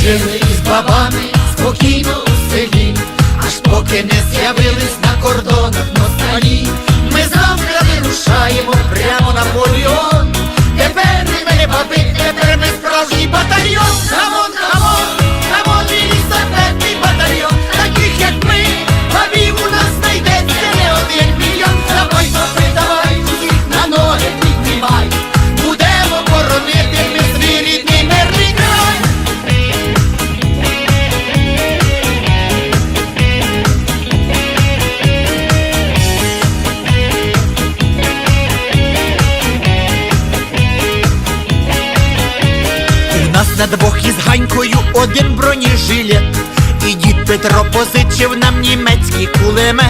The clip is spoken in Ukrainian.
жили із бабами спокійно у селі, аж поки не з'явились на. На двох із ганькою один бронежилет. І дід Петро позичив нам німецький кулемет